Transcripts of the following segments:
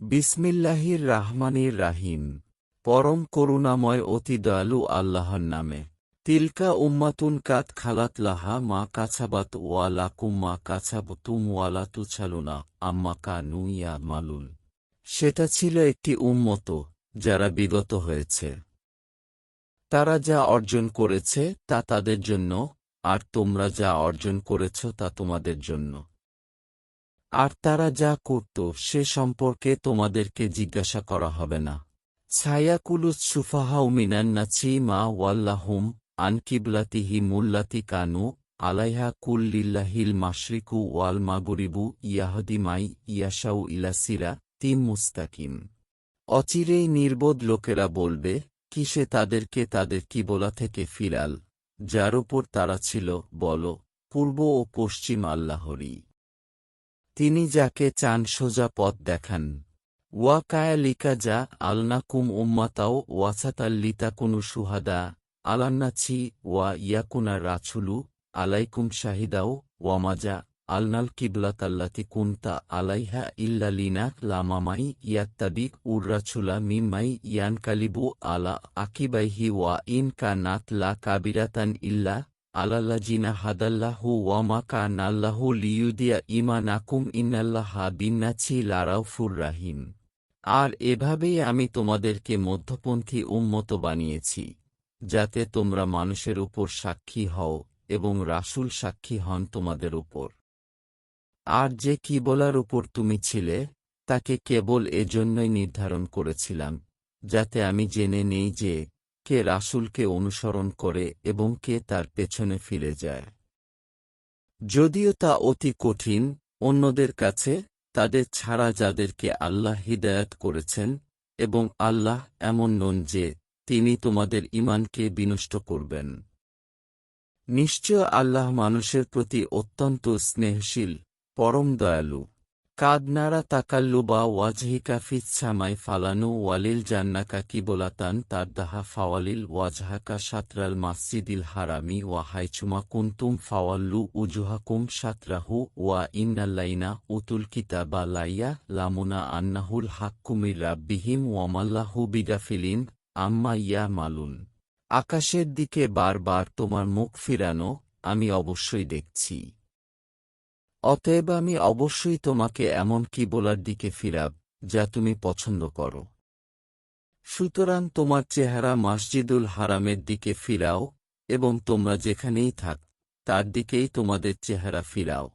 বিসমিল্লাহির রাহমানির রাহিম। পরম করুণাময় অতি দয়ালু আল্লাহর নামে। তিলকা উম্মাতুন কাত খালাত লাহা মা কাছাবাত ওয়ালা কুম্মা কাছাবতুম ওয়ালা তুছালুনা আম্মা কা নুইয়া মালুন। সেটা ছিল একটি উম্মত যারা বিগত হয়েছে। তারা যা অর্জন করেছে তা তাদের জন্য, আর তোমরা যা অর্জন করেছ তা তোমাদের জন্য। আর তারা যা করত সে সম্পর্কে তোমাদেরকে জিজ্ঞাসা করা হবে না। ছায়াকুলুস সুফাহাউ মিনান্নাছি মা ওয়াল্লাহুম আনকিবলাতিহি মুল্লাতি কানু আলাইহা কুল্লিল্লাহিল মাশরিকু ওয়াল মাগরিবু ইয়াহদি মাই ইয়াশাউ ইলাসিরা তিম মুস্তাকিম। অচিরেই নির্বোধ লোকেরা বলবে, কিসে তাদেরকে তাদের কিবলা থেকে ফিরাল? যার উপর তারা ছিল বল, পূর্ব ও পশ্চিম আল্লাহরই। তিনি যাকে চান সোজা পথ দেখান। ওয়া কায়ালিকা যা আলনাকুম উম্মাতাও ওয়াসাতাল্লিতাকুনু সুহাদা আলান্নাছি ওয়া ইয়াকুনা রাছুলু আলাইকুম শাহিদাও ওয়ামাজা আলনাল কিবলাতাল্লাতি কুন্তা আলাইহা ইল্লালিনা লামামাই ইয়াত্তাবিক উর্রাছুলা মিম্মাই ইয়ানকালিবু আলা আকিবাইহি ওয়া ইন কানাত লা কাবিরাতান ইল্লা আলাল্লাজিনা হাদাল্লাহু ওয়ামা কানাল্লাহু লিয়ুদিয়া ইমানাকুম ইন্নাল্লাহা বিন্নাছি লারাউফুর রাহিম আর এভাবেই আমি তোমাদেরকে মধ্যপন্থী উন্মত বানিয়েছি, যাতে তোমরা মানুষের উপর সাক্ষী হও এবং রাসূল সাক্ষী হন তোমাদের উপর। আর যে কি বলার উপর তুমি ছিলে, তাকে কেবল এজন্যই নির্ধারণ করেছিলাম, যাতে আমি জেনে নেই যে কে রাসূলকে অনুসরণ করে এবং কে তার পেছনে ফিরে যায়। যদিও তা অতি কঠিন, অন্যদের কাছে তাদের ছাড়া যাদেরকে আল্লাহ হিদায়াত করেছেন এবং আল্লাহ এমন নন যে তিনি তোমাদের ইমানকে বিনষ্ট করবেন। নিশ্চয় আল্লাহ মানুষের প্রতি অত্যন্ত স্নেহশীল, পরম দয়ালু। কাদনারা তাকাল্লুবা ওয়াজহিকা ফিচ্ছামাই ফালানু ওয়ালিল জান্নাকা কিবোলাতান তার দাহা ফাওয়ালিল ওয়াজহাকা সাতরাল মাসজিদিল হারামি ওয়া হাইচুমা কুন্তুম ফাওয়াল্লু উজুহাকুম সাতরাহু ওয়া ইন্নাল্লাইনা উতুল কিতাবা লাইয়া লামুনা আন্নাহুল হাক্কুমির রাব্বিহিম ওয়ামাল্লাহু বিগাফিলিন আম্মা ইয়া মালুন। আকাশের দিকে বারবার তোমার মুখ ফিরানো আমি অবশ্যই দেখছি। অতএব আমি অবশ্যই তোমাকে এমন কি বলার দিকে ফিরাব, যা তুমি পছন্দ করো। সুতরাং তোমার চেহারা মসজিদুল হারামের দিকে ফিরাও, এবং তোমরা যেখানেই থাক, তার দিকেই তোমাদের চেহারা ফিরাও।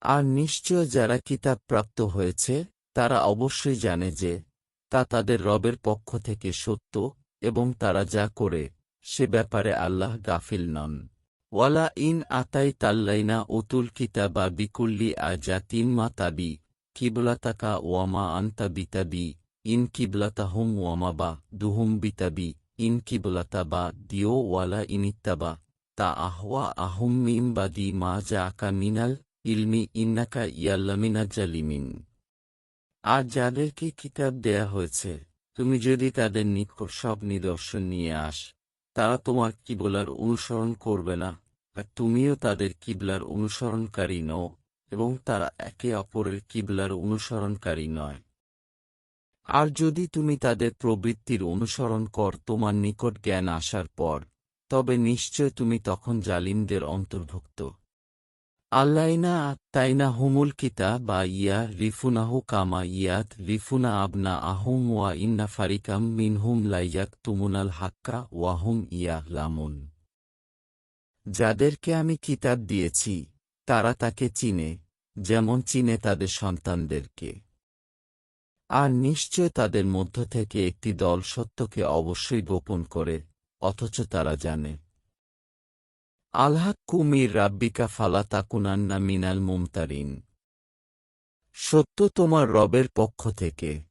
আর নিশ্চয় যারা কিতাব প্রাপ্ত হয়েছে, তারা অবশ্যই জানে যে, তা তাদের রবের পক্ষ থেকে সত্য, এবং তারা যা করে, সে ব্যাপারে আল্লাহ গাফিল নন। ওয়ালা ইন আতাই তাল্লাইনা উতুল কিতাবা বিকুল্লি আজা তিন মা তাবি কিবলাতাকা ওয়ামা আন্তা বিতাবি, ইন কিবলাতাহুম ওয়ামা বা দুহুম বিতাবি, ইন কিবলাতা বা দিও ওয়ালা ইনিত্তাবা, তা আহওয়া আহুম মিম বাদি মা যা আকা মিনাল ইলমি ইন্নাকা ইয়াল্লামিনা জালিমিন। আর যাদেরকে কিতাব দেয়া হয়েছে, তুমি যদি তাদের নিকট সব নিদর্শন নিয়ে আস তারা তোমার কিবলার অনুসরণ করবে না তুমিও তাদের কিবলার অনুসরণকারী নও, এবং তারা একে অপরের কিবলার অনুসরণকারী নয়। আর যদি তুমি তাদের প্রবৃত্তির অনুসরণ কর তোমার নিকট জ্ঞান আসার পর, তবে নিশ্চয় তুমি তখন জালিমদের অন্তর্ভুক্ত। আল্লাইনা তাইনা হুমুল কিতা বা ইয়া রিফুনাহু কামা ইয়াত রিফুনা আবনা আহুম ওয়া ইন্না ফারিকাম মিনহুম লাইয়াক তুমুনাল হাক্কা ওয়াহুম ইয়া লামুন যাদেরকে আমি কিতাব দিয়েছি, তারা তাকে চিনে, যেমন চিনে তাদের সন্তানদেরকে। আর নিশ্চয় তাদের মধ্য থেকে একটি দল সত্যকে অবশ্যই গোপন করে, অথচ তারা জানে। আল্লাহ কুমির রাব্বিকা ফালা তাকুনান্না মিনাল মুমতারিন। সত্য তোমার রবের পক্ষ থেকে।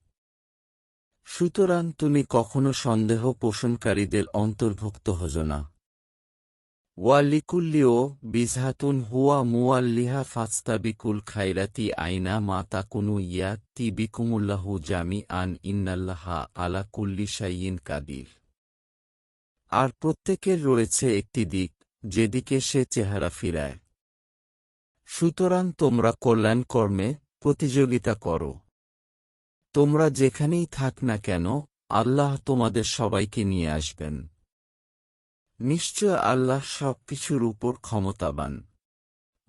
সুতরাং তুমি কখনো সন্দেহ পোষণকারীদের অন্তর্ভুক্ত হজ না। ওয়ালিকুল্লিও বিজহাতুন হুয়া মুয়াল্লিহা ফাস্তাবিকুল খাইরাতি আইনা মা তাকুনু ইয়া তি বিকুমুল্লাহু জামি আন ইন্নাল্লাহা আলা কুল্লি শাইয়িন কাদির। আর প্রত্যেকের রয়েছে একটি দিক। যেদিকে সে চেহারা ফিরায়। সুতরাং তোমরা কল্যাণ কর্মে প্রতিযোগিতা করো। তোমরা যেখানেই থাক না কেন, আল্লাহ তোমাদের সবাইকে নিয়ে আসবেন। নিশ্চয় আল্লাহ সব কিছুর উপর ক্ষমতাবান।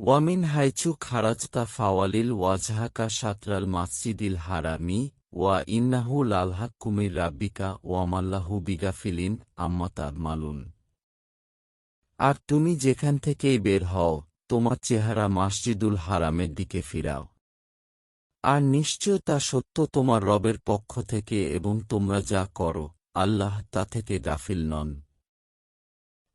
ওয়ামিন হাইচু খারাজতা ফাওয়ালিল ওয়াজহাকা সাতরাল মাসজিদিল হারামি, ওয়া ইন্নাহু লালহাক কুমির রাব্বিকা ওয়ামাল্লাহু বিগাফিলিন আম্মাতা মালুন আর তুমি যেখান থেকেই বের হও, তোমার চেহারা মাসজিদুল হারামের দিকে ফিরাও। আর নিশ্চয় তা সত্য তোমার রবের পক্ষ থেকে এবং তোমরা যা করো, আল্লাহ তা থেকে গাফিল নন।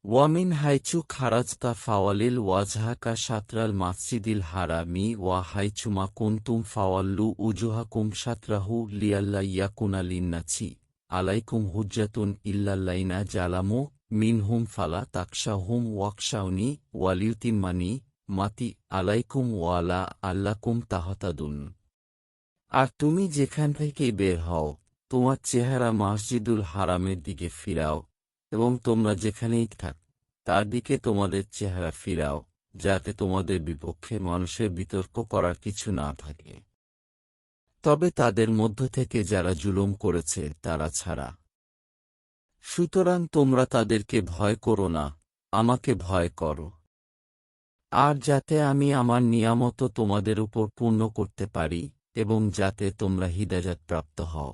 ওয়ামিন হাইচু খারাজতা ফাওয়ালিল ওয়াজহাকা সাতরাল মাসজিদিল হারামি ওয়া হাইচুমা কুন্তুম ফাওয়াল্লু উজুহাকুম সাতরাহু লিয়াল্লা ইয়াকুনা লিন্নাছি আলাইকুম হুজ্জাতুন ইল্লাল্লাইনা জালামু। মিনহুম ফালা তাকশাহুম ওয়াকশাউনি ওয়ালিউতিম্মানি মাতি আলাইকুম ওয়ালা আল্লাকুম তাহতাদুন। আর তুমি যেখান থেকেই বের হও, তোমার চেহারা মসজিদুল হারামের দিকে ফিরাও এবং তোমরা যেখানেই থাক, তার দিকে তোমাদের চেহারা ফিরাও, যাতে তোমাদের বিপক্ষে মানুষের বিতর্ক করার কিছু না থাকে। তবে তাদের মধ্য থেকে যারা জুলুম করেছে, তারা ছাড়া সুতরাং তোমরা তাদেরকে ভয় করো না, আমাকে ভয় করো। আর যাতে আমি আমার নিয়ামত তোমাদের উপর পূর্ণ করতে পারি, এবং যাতে তোমরা হিদাজাত প্রাপ্ত হও।